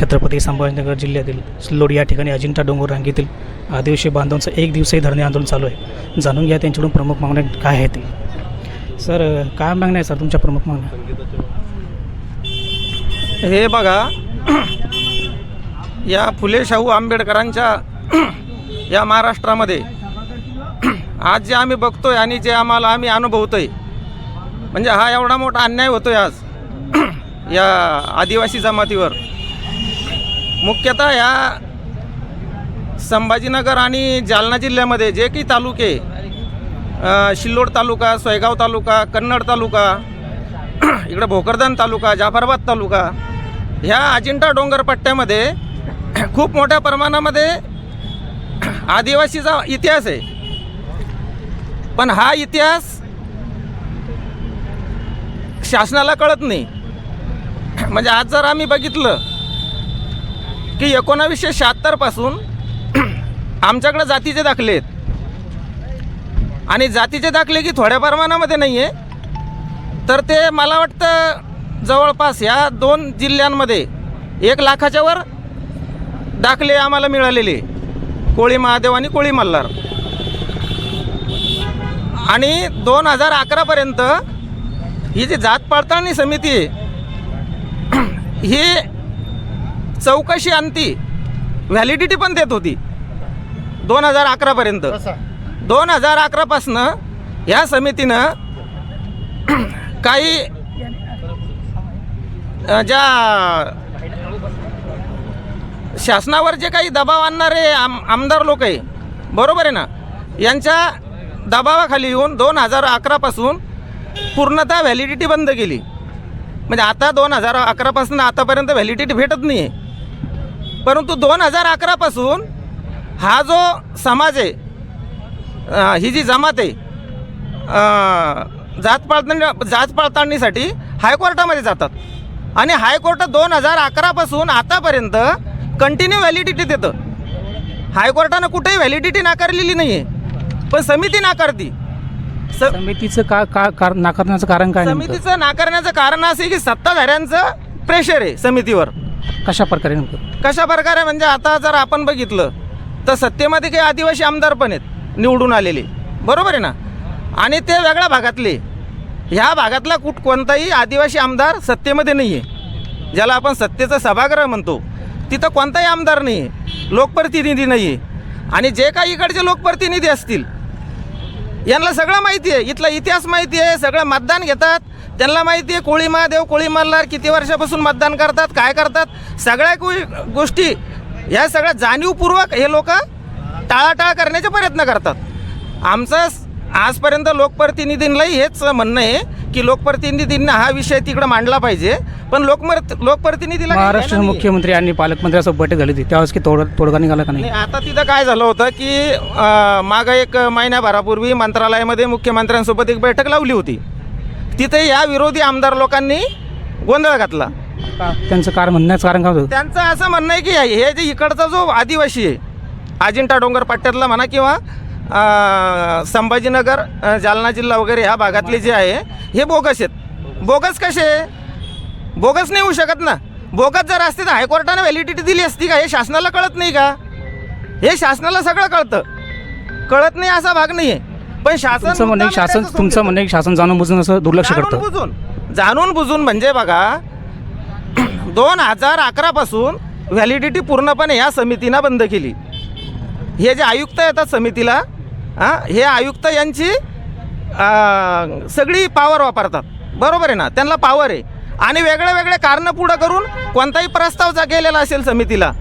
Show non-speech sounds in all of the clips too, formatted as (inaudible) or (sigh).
छत्रपती संभाजीनगर जिल्ह्यातील सिल्लोड या ठिकाणी अजिंठा डोंगर रांगेतील आदिवासी बांधवांचं एक दिवसही धरणे आंदोलन चालू आहे. जाणून घ्या त्यांच्याकडून प्रमुख मागण्या काय आहे ते. सर काय मागण्या आहे सर तुमच्या प्रमुख मागण्या? हे बघा या फुले शाहू आंबेडकरांच्या या महाराष्ट्रामध्ये आज जे आम्ही बघतोय आणि जे आम्हाला आम्ही अनुभवतोय म्हणजे हा एवढा मोठा अन्याय होतोय आज या आदिवासी जमातीवर. मुख्यतः या संभाजीनगर आणि जालना जिल्ह्यामध्ये जे काही तालुके शिल्लोड तालुका सोयगाव तालुका कन्नड तालुका (clears throat) इकडं भोकरदन तालुका जाफराबाद तालुका ह्या अजिंठा डोंगर पट्ट्यामध्ये (clears throat) खूप मोठ्या प्रमाणामध्ये (clears throat) आदिवासीचा इतिहास आहे. पण हा इतिहास शासनाला कळत नाही. म्हणजे आज जर आम्ही बघितलं की एकोणावीसशे शहात्तरपासून आमच्याकडं जातीचे दाखले आहेत. आणि जातीचे दाखले की थोड्या प्रमाणामध्ये नाही आहे तर ते मला वाटतं जवळपास ह्या दोन जिल्ह्यांमध्ये एक लाखाच्यावर दाखले आम्हाला मिळालेले कोळी महादेव आणि कोळी मल्हार. आणि दोन हजार अकरापर्यंत ही जी जात पडताळणी समिती आहे (clears throat) ही चौकशी अंती व्हॅलिडिटी पण देत होती. दोन हजार अकरापर्यंत दोन हजार अकरापासनं ह्या समितीनं काही ज्या शासनावर जे काही दबाव आणणारे आम आमदार लोक आहे बरोबर आहे ना? यांच्या दबावाखाली येऊन दोन हजार अकरापासून पूर्णतः व्हॅलिडिटी बंद केली. म्हणजे आता दोन हजार अकरापासून आतापर्यंत व्हॅलिडिटी भेटत नाही आहे परंतु दोन हजार अकरापासून हा जो समाज आहे ही जी जमात आहे जात पडताळणी जात पडताळणीसाठी हायकोर्टामध्ये जातात. आणि हायकोर्ट दोन हजार अकरापासून आतापर्यंत कंटिन्यू व्हॅलिडिटी देतं. हायकोर्टानं कुठेही व्हॅलिडिटी नाकारलेली नाही आहे पण समिती नाकारती. समितीचं का का कार नाकारण्याचं कारण काय समितीचं नाकारण्याचं कारण असं आहे की सत्ताधाऱ्यांचं प्रेशर आहे समितीवर. कशा प्रकारे नेमकं? कशा प्रकारे? म्हणजे आता जर आपण बघितलं तर सत्तेमध्ये काही आदिवासी आमदार पण आहेत निवडून आलेले. बरोबर आहे ना? आणि ते वेगळ्या भागातले. ह्या भागातला कुठ कोणताही आदिवासी आमदार सत्तेमध्ये नाही आहे ज्याला आपण सत्तेचं सभागृह म्हणतो तिथं कोणताही आमदार नाही आहे लोकप्रतिनिधी नाही आहे आणि जे काही इकडचे लोकप्रतिनिधी असतील यांना सगळं माहिती आहे. इथला इतिहास माहिती आहे. सगळं मतदान घेतात. त्यांना माहिती आहे कोळी महादेव कोळी मल्हार किती वर्षापासून मतदान करतात काय करतात? सगळ्या गोष्टी या सगळ्या जाणीवपूर्वक हे लोक टाळाटाळ करण्याचे प्रयत्न करतात. आमचं आजपर्यंत लोकप्रतिनिधींनाही हेच म्हणणं आहे की लोकप्रतिनिधींना हा विषय तिकडं मांडला पाहिजे पण लोकमर लोकप्रतिनिधीला महाराष्ट्र. मुख्यमंत्री आणि पालकमंत्र्यासोबत बैठक झाली होती त्यावेळेस की तोड तोडगा निघाला का नाही? आता तिथं काय झालं होतं की मागं एक महिन्याभरापूर्वी मंत्रालयामध्ये मुख्यमंत्र्यांसोबत एक बैठक लावली होती. तिथे या विरोधी आमदार लोकांनी गोंधळ घातला. का- त्यांचं कारण म्हणण्याचं कारण काय होतं? त्यांचं असं म्हणणं आहे की हे जे इकडचा जो आदिवासी आहे अजिंठा डोंगर पट्ट्यातला म्हणा किंवा अं, संभाजीनगर अं, जालना जिल्हा वगैरे ह्या भागातले जे आहे हे बोगस आहेत. बोगस कसे बोगस नाही होऊ शकत ना. बोगस जर असते तर हायकोर्टाने व्हॅलिडिटी दिली असती का? हे शासनाला कळत नाही का? हे शासनाला सगळं कळतं. कळत नाही असा भाग नाही आहे पण शासन तुमचं म्हणणं आहे की शासन तुमचं म्हणणं आहे की शासन जाणून बुजून असं दुर्लक्ष जाणून करतं. बुजून. जाणून बुजून म्हणजे बघा (clears throat) दोन हजार अकरापासून व्हॅलिडिटी पूर्णपणे या समितीनं बंद केली. हे जे आयुक्त येतात समितीला हां हे आयुक्त यांची अं, सगळी पावर वापरतात. बरोबर आहे ना? त्यांना पावर आहे. आणि वेगळे वेगळे कारणं पुढं करून कोणताही प्रस्ताव जा गेलेला असेल समितीला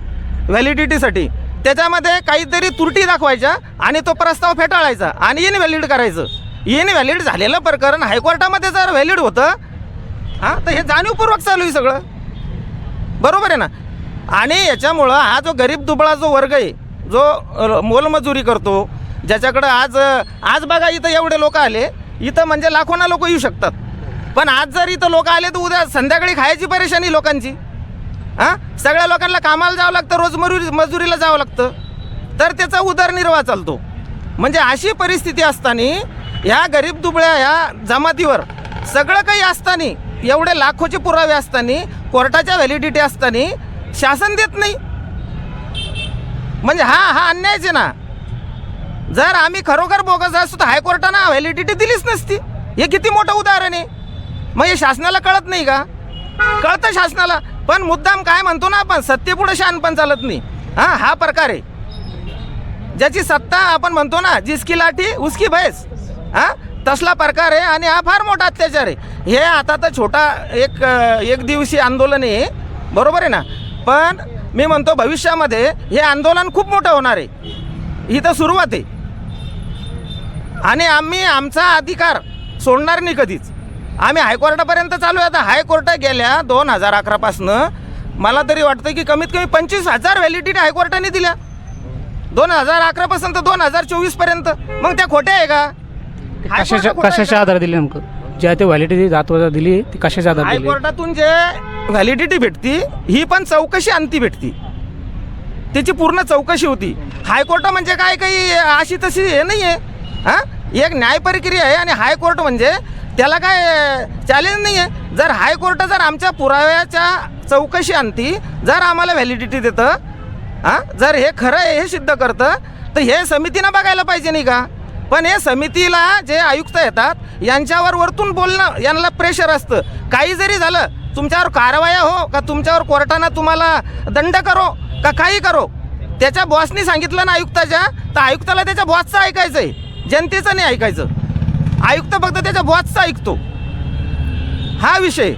व्हॅलिडिटीसाठी त्याच्यामध्ये काहीतरी त्रुटी दाखवायच्या आणि तो प्रस्ताव फेटाळायचा आणि इनव्हॅलिड करायचं. इनव्हॅलिड झालेलं प्रकरण हायकोर्टामध्ये जर व्हॅलिड होतं हां तर हे जाणीवपूर्वक चालू आहे सगळं. बरोबर आहे ना? आणि याच्यामुळं हा जो गरीब दुबळा जो वर्ग आहे जो मोलमजुरी करतो ज्याच्याकडं आज आज बघा इथं एवढे लोक आले इथं म्हणजे लाखोना लोक येऊ शकतात. पण आज जर इथं लोक आले तर उद्या संध्याकाळी खायची परेशानी लोकांची. हां? सगळ्या लोकांना कामाला जावं लागतं रोजमजुरी मजुरीला जावं लागतं. तर त्याचा उदरनिर्वाह चालतो. म्हणजे अशी परिस्थिती असताना ह्या गरीब दुबळ्या ह्या जमातीवर सगळं काही असताना एवढे लाखोचे पुरावे असताना कोर्टाच्या व्हॅलिडिटी असताना शासन देत नाही. म्हणजे हा हा अन्यायच आहे ना. जर आम्ही खरोखर बोगस असतो तर हायकोर्टानं व्हॅलिडिटी दिलीच नसती. हे किती मोठं उदाहरण आहे. मग हे शासनाला कळत नाही का? कळतं शासनाला. पण मुद्दाम काय म्हणतो ना आपण सत्तेपुढे पण चालत नाही. हां हा प्रकार आहे. ज्याची सत्ता आपण म्हणतो ना जिसकी लाठी उसकी भैस. हां तसला प्रकार आहे आणि हा फार मोठा अत्याचार आहे. हे आता तर छोटा एक एक दिवशी आंदोलन आहे बरोबर आहे ना? पण मी म्हणतो भविष्यामध्ये हे आंदोलन खूप मोठं होणार आहे. ही तर सुरुवात आहे. आणि आम्ही आमचा अधिकार सोडणार नाही कधीच. आम्ही हायकोर्टापर्यंत चालू आहे. आता हायकोर्ट गेल्या दोन हजार अकरापासनं मला तरी वाटतं की कमीत कमी पंचवीस हजार व्हॅलिडिटी हायकोर्टाने दिल्या. दोन हजार अकरापासून तर दोन हजार चोवीसपर्यंत मग त्या खोट्या आहे का? कशाच्या कशाच्या? आधारे दिली नेमकं? ज्या ते व्हॅलिडिटी जातो दिली ती कशाच्या आधारे दिली? हायकोर्टातून जे व्हॅलिडिटी भेटती ही पण चौकशी अंती भेटती. त्याची पूर्ण चौकशी होती. हायकोर्ट म्हणजे काय काही अशी तशी हे नाही आहे हां? एक न्याय प्रक्रिया आहे आणि हायकोर्ट म्हणजे त्याला काय चॅलेंज नाही आहे जर हायकोर्ट जर आमच्या पुराव्याच्या चौकशी आणती जर आम्हाला व्हॅलिडिटी देतं हां? जर हे खरं आहे हे सिद्ध करतं तर हे समितीनं बघायला पाहिजे नाही का? पण हे समितीला जे आयुक्त येतात यांच्यावर वरतून बोलणं यांना प्रेशर असतं. काही जरी झालं तुमच्यावर कारवाया हो का तुमच्यावर कोर्टानं तुम्हाला दंड करो का काही करो? त्याच्या बॉसनी सांगितलं ना आयुक्ताच्या तर आयुक्ताला त्याच्या बॉसचं ऐकायचं आहे जनतेचं नाही ऐकायचं. आयुक्त फक्त त्याच्या बॉसचं ऐकतो. हा विषय.